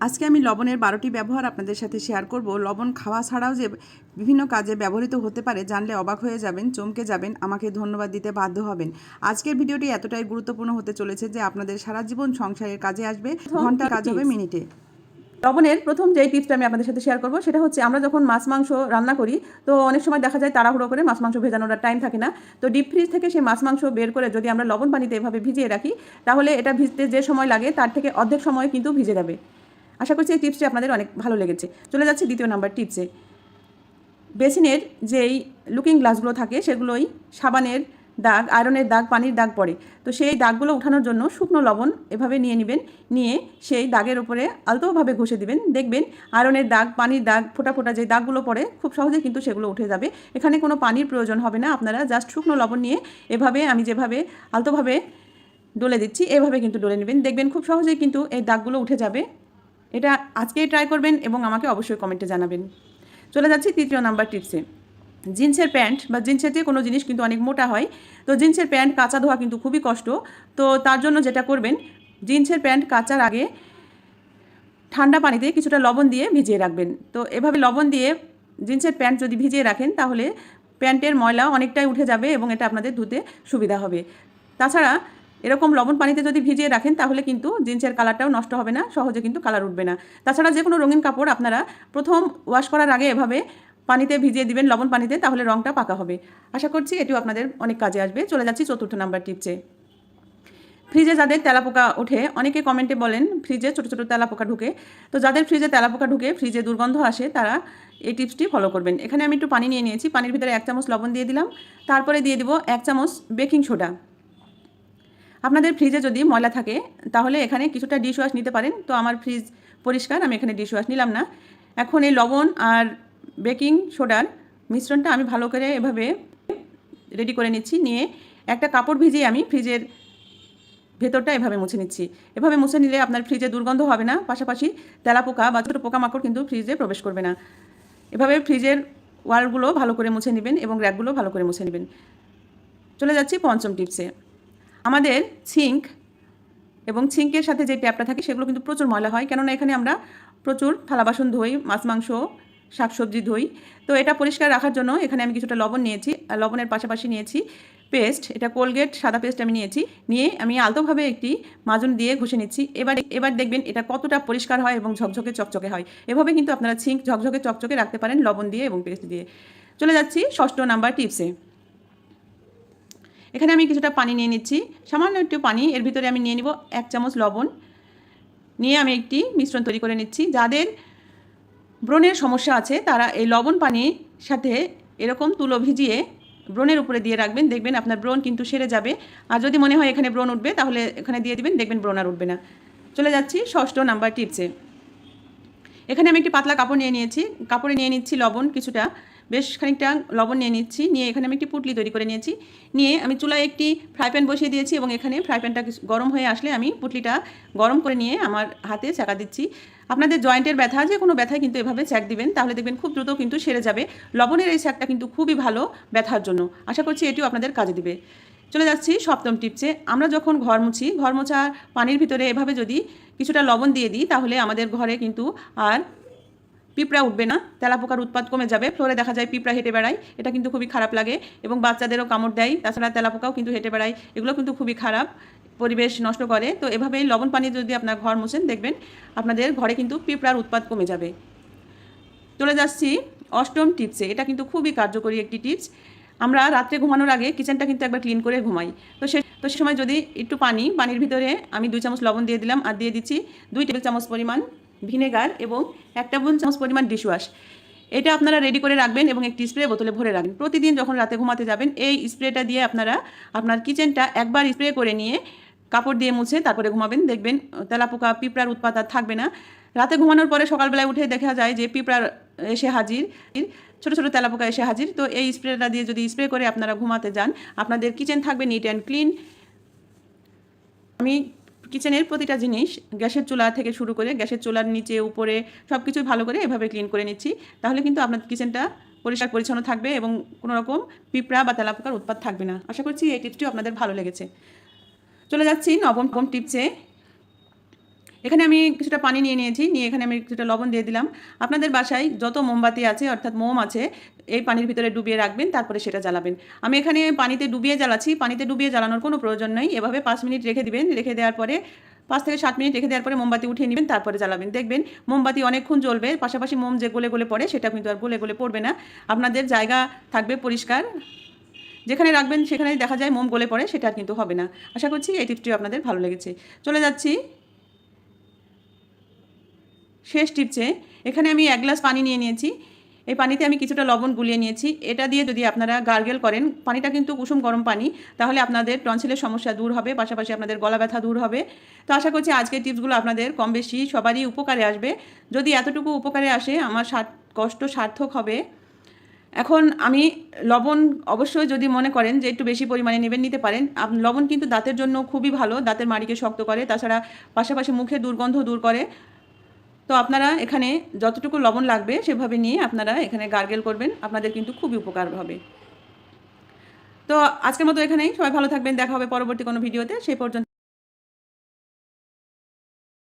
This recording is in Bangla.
আজকে আমি লবণের বারোটি ব্যবহার আপনাদের সাথে শেয়ার করব। লবণ খাওয়া ছাড়াও যে বিভিন্ন কাজে ব্যবহৃত হতে পারে জানলে অবাক হয়ে যাবেন চমকে যাবেন আমাকে ধন্যবাদ দিতে বাধ্য হবেন। আজকের ভিডিওটি এতটাই গুরুত্বপূর্ণ হতে চলেছে যে আপনাদের সারা জীবন সংসারের কাজে আসবে। ঘণ্টা কাজ হবে মিনিটে। লবণের প্রথম যেই টিপসটা আমি আপনাদের সাথে শেয়ার করব সেটা হচ্ছে আমরা যখন মাছ মাংস রান্না করি তো অনেক সময় দেখা যায় তাড়াহুড়ো করে মাছ মাংস ভেজানোর টাইম থাকে না। তো ডিপ ফ্রিজ থেকে সেই মাছ মাংস বের করে যদি আমরা লবণ পানিতে এভাবে ভিজিয়ে রাখি তাহলে এটা ভিজতে যে সময় লাগে তার থেকে অর্ধেক সময় কিন্তু ভিজে যাবে। আশা করছি এই টিপসটি আপনাদের অনেক ভালো লেগেছে। চলে যাচ্ছে দ্বিতীয় নাম্বার টিপসে। বেসিনের যেই লুকিং গ্লাসগুলো থাকে, সেগুলোই সাবানের দাগ, আয়রনের দাগ, পানির দাগ পড়ে। তো সেই দাগগুলো উঠানোর জন্য শুকনো লবণ এভাবে নিয়ে নেবেন, নিয়ে সেই দাগের উপরে আলতোভাবে ঘষে দিবেন। দেখবেন আয়রনের দাগ, পানির দাগ, ফোটা ফোটা যে দাগগুলো পড়ে, খুব সহজে কিন্তু সেগুলো উঠে যাবে। এখানে কোনো পানির প্রয়োজন হবে না, আপনারা জাস্ট শুকনো লবণ নিয়ে এভাবে আমি যেভাবে আলতোভাবে ডলে দিচ্ছি, এভাবে কিন্তু ডলে নেবেন। দেখবেন খুব সহজেই কিন্তু এই দাগগুলো উঠে যাবে। এটা আজকেই ট্রাই করবেন এবং আমাকে অবশ্যই কমেন্টে জানাবেন। চলে যাচ্ছি তৃতীয় নাম্বার টিপসে জিন্সের প্যান্ট বা জিন্সের যে কোনো জিনিস কিন্তু অনেক মোটা হয়। তো জিন্সের প্যান্ট কাঁচা ধোয়া কিন্তু খুবই কষ্ট। তো তার জন্য যেটা করবেন, জিন্সের প্যান্ট কাচার আগে ঠান্ডা পানিতে কিছুটা লবণ দিয়ে ভিজিয়ে রাখবেন। তো এভাবে লবণ দিয়ে জিন্সের প্যান্ট যদি ভিজিয়ে রাখেন, তাহলে প্যান্টের ময়লা অনেকটাই উঠে যাবে এবং এটা আপনাদের ধুতে সুবিধা হবে। তাছাড়া এরকম লবণ পানিতে যদি ভিজিয়ে রাখেন, তাহলে কিন্তু জিন্সের কালারটাও নষ্ট হবে না, সহজে কিন্তু কালার উঠবে না। তাছাড়া যে কোনো রঙিন কাপড় আপনারা প্রথম ওয়াশ করার আগে এভাবে পানিতে ভিজিয়ে দিবেন, লবণ পানিতে, তাহলে রঙটা পাকা হবে। আশা করছি এটিও আপনাদের অনেক কাজে আসবে। চলে যাচ্ছি চতুর্থ নাম্বার টিপসে। ফ্রিজে যাদের তেলাপোকা ওঠে, অনেকে কমেন্টে বলেন, ফ্রিজে ছোটো ছোটো তেলাপোকা ঢুকে। তো যাদের ফ্রিজে তেলাপোকা ঢুকে, ফ্রিজে দুর্গন্ধ আসে, তারা এই টিপসটি ফলো করবেন। এখানে আমি একটু পানি নিয়ে নিয়েছি। পানির ভিতরে এক চামচ লবণ দিয়ে দিলাম। তারপরে দিয়ে দিব এক চামচ বেকিং সোডা। আপনাদের ফ্রিজে যদি ময়লা থাকে, তাহলে এখানে কিছুটা ডিশ ওয়াশ নিতে পারেন। তো আমার ফ্রিজ পরিষ্কার, আমি এখানে ডিশ ওয়াশ নিলাম না। এখন এই লবণ আর বেকিং সোডার মিশ্রণটা আমি ভালো করে এভাবে রেডি করে নিচ্ছি। নিয়ে একটা কাপড় ভিজিয়ে আমি ফ্রিজের ভেতরটা এভাবে মুছে নিচ্ছি। এভাবে মুছে নিলে আপনার ফ্রিজে দুর্গন্ধ হবে না। পাশাপাশি তেলাপোকা বা ছোটো পোকামাকড় কিন্তু ফ্রিজে প্রবেশ করবে না। এভাবে ফ্রিজের ওয়ালগুলো ভালো করে মুছে নেবেন এবং র্যাকগুলো ভালো করে মুছে নেবেন। চলে যাচ্ছি পঞ্চম টিপসে আমাদের ছিঙ্ক এবং ছিঙ্কের সাথে যে ট্যাপটা থাকে সেগুলো কিন্তু প্রচুর ময়লা হয়। কেননা এখানে আমরা প্রচুর থালা বাসন ধুই, মাছ, মাংস, শাকসবজি ধুই। তো এটা পরিষ্কার রাখার জন্য এখানে আমি কিছুটা লবণ নিয়েছি। লবণের পাশাপাশি নিয়েছি পেস্ট। এটা কোলগেট সাদা পেস্ট আমি নিয়েছি। নিয়ে আমি আলতোভাবে একটি মাজুন দিয়ে ঘষে নিচ্ছি। এবার এবার দেখবেন এটা কতটা পরিষ্কার হয় এবং ঝকঝকে চকচকে হয়। এভাবে কিন্তু আপনারা ছিঙ্ক ঝকঝকে চকচকে রাখতে পারেন লবণ দিয়ে এবং পেস্ট দিয়ে। চলে যাচ্ছি ষষ্ঠ নাম্বার টিপসে। এখানে আমি কিছুটা পানি নিয়ে নিচ্ছি। সামান্য একটু পানি, এর ভিতরে আমি নিয়ে নিব এক চামচ লবণ। নিয়ে আমি একটি মিশ্রণ তৈরি করে নিচ্ছি। যাদের ব্রণের সমস্যা আছে, তারা এই লবণ পানির সাথে এরকম তুলো ভিজিয়ে ব্রণের উপরে দিয়ে রাখবেন। দেখবেন আপনার ব্রণ কিন্তু সেরে যাবে। আর যদি মনে হয় এখানে ব্রণ উঠবে, তাহলে এখানে দিয়ে দিবেন, দেখবেন ব্রণ আর উঠবে না। চলে যাচ্ছি ষষ্ঠ নাম্বার টিপসে। এখানে আমি একটি পাতলা কাপড় নিয়ে নিয়েছি। কাপড়ে নিয়ে নিচ্ছি লবণ কিছুটা। বেশ খানিকটা লবণ নিয়ে নিচ্ছি। নিয়ে এখানে আমি একটি পুটলি তৈরি করে নিয়েছি। নিয়ে আমি চুলায় একটি ফ্রাই প্যান বসিয়ে দিয়েছি এবং এখানে ফ্রাই প্যানটা গরম হয়ে আসলে আমি পুটলিটা গরম করে নিয়ে আমার হাতে চাকা দিচ্ছি। আপনাদের জয়েন্টের ব্যথা, যে কোনো ব্যথায় কিন্তু এভাবে চ্যাক দিবেন। তাহলে দেখবেন খুব দ্রুত কিন্তু সেরে যাবে। লবণের এই চ্যাকটা কিন্তু খুবই ভালো ব্যথার জন্য। আশা করছি এটিও আপনাদের কাজে দিবে। চলে যাচ্ছি সপ্তম টিপসে। আমরা যখন ঘর মুছি, ঘর মোছা পানির ভিতরে এভাবে যদি কিছুটা লবণ দিয়ে দিই, তাহলে আমাদের ঘরে কিন্তু আর পিঁপড়া উঠবে না। তেলাপোকার উৎপাদ কমে যাবে, ফ্লোরে দেখা যায় পিঁপড়া হেঁটে বেড়ায়, এটা কিন্তু খুবই খারাপ লাগে এবং বাচ্চাদেরও কামড় দেয়, তাছাড়া তেলাপোকাও কিন্তু হেঁটে বেড়ায়, এগুলো কিন্তু খুবই খারাপ, পরিবেশ নষ্ট করে। তো এভাবেই লবণ পানি যদি আপনার ঘর মুছেন, দেখবেন আপনাদের ঘরে কিন্তু পিঁপড়ার উৎপাদ কমে যাবে। চলে যাচ্ছি অষ্টম টিপসে, এটা কিন্তু খুবই কার্যকরী একটি টিপস। আমরা রাত্রে ঘুমানোর আগে কিচেনটা কিন্তু একবার ক্লিন করে ঘুমাই। তো সে তো সে সময় যদি একটু পানি, পানির ভিতরে আমি দুই চামচ লবণ দিয়ে দিলাম আর দিয়ে দিচ্ছি দুই টেবিল চামচ পরিমাণ ভিনেগার এবং এক টেবিল চামচ পরিমাণ ডিশওয়াশ এটা আপনারা রেডি করে রাখবেন এবং একটি স্প্রে বোতলে ভরে রাখবেন। প্রতিদিন যখন রাতে ঘুমাতে যাবেন, এই স্প্রেটা দিয়ে আপনারা আপনার কিচেনটা একবার স্প্রে করে নিয়ে কাপড় দিয়ে মুছে তারপরে ঘুমাবেন। দেখবেন তেলাপোকা, পিঁপড়ার উৎপাত আর থাকবে না। রাতে ঘুমানোর পরে সকালবেলায় উঠে দেখা যায় যে পিঁপড়ার এসে হাজির। ছোটো ছোটো তেলাপোকা এসে হাজির। তো এই স্প্রেটা দিয়ে যদি স্প্রে করে আপনারা ঘুমাতে যান, আপনাদের কিচেন থাকবে নিট অ্যান্ড ক্লিন আমি কিচেনের প্রতিটা জিনিস গ্যাসের চুলা থেকে শুরু করে গ্যাসের চুলার নিচে, উপরে সব কিছুই ভালো করে এভাবে ক্লিন করে নিচ্ছি। তাহলে কিন্তু আপনার কিচেনটা পরিষ্কার পরিচ্ছন্ন থাকবে এবং কোনো রকম পিঁপড়া বা তেলাপোকার উৎপাত থাকবে না। আশা করছি এই টিপসটিও আপনাদের ভালো লেগেছে। চলে যাচ্ছি নবম টিপসে। এখানে আমি কিছুটা পানি নিয়ে নিয়েছি, নিয়ে এখানে আমি কিছুটা লবণ দিয়ে দিলাম। আপনাদের বাসায় যত মোমবাতি আছে, অর্থাৎ মোম আছে, এই পানির ভিতরে ডুবিয়ে রাখবেন, তারপরে সেটা জ্বালাবেন। আমি এখানে পানিতে ডুবিয়ে জ্বালাচ্ছি, পানিতে ডুবিয়ে জ্বালানোর কোনো প্রয়োজন নেই। এভাবে পাঁচ মিনিট রেখে দিবেন, রেখে দেওয়ার পরে, পাঁচ থেকে সাত মিনিট রেখে দেওয়ার পরে মোমবাতি উঠিয়ে নেবেন, তারপরে জ্বালাবেন। দেখবেন মোমবাতি অনেকক্ষণ জ্বলবে, পাশাপাশি মোম যে গলে গলে পড়ে, সেটা কিন্তু আর গলে গলে পড়বে না। আপনাদের জায়গা থাকবে পরিষ্কার। যেখানে রাখবেন, সেখানেই দেখা যায় মোম গলে পড়ে, সেটা কিন্তু হবে না। আশা করছি এই টিপসটিও আপনাদের ভালো লেগেছে। চলে যাচ্ছি শেষ টিপছে এখানে আমি এক গ্লাস পানি নিয়ে নিয়েছি। এই পানিতে আমি কিছুটা লবণ গুলিয়ে নিয়েছি। এটা দিয়ে যদি আপনারা গার্গেল করেন, পানিটা কিন্তু কুসুম গরম পানি, তাহলে আপনাদের টনসিলের সমস্যা দূর হবে, পাশাপাশি আপনাদের গলা ব্যথা দূর হবে। তো আশা করছি আজকের টিপসগুলো আপনাদের কম বেশি সবারই উপকারে আসবে। যদি এতটুকু উপকারে আসে, আমার কষ্ট সার্থক হবে। এখন আমি লবণ অবশ্যই যদি মনে করেন যে একটু বেশি পরিমাণে নেবেন, নিতে পারেন। লবণ কিন্তু দাঁতের জন্য খুবই ভালো, দাঁতের মাড়িকে শক্ত করে। তাছাড়া পাশাপাশি মুখে দুর্গন্ধ দূর করে। তো আপনারা এখানে যতটুকু লবণ লাগবে সেভাবে নিয়ে আপনারা এখানে গার্গেল করবেন। আপনাদের কিন্তু খুবই উপকার হবে। তো আজকের মতো এখানেই। সবাই ভালো থাকবেন। দেখা হবে পরবর্তী কোনো ভিডিওতে। সেই পর্যন্ত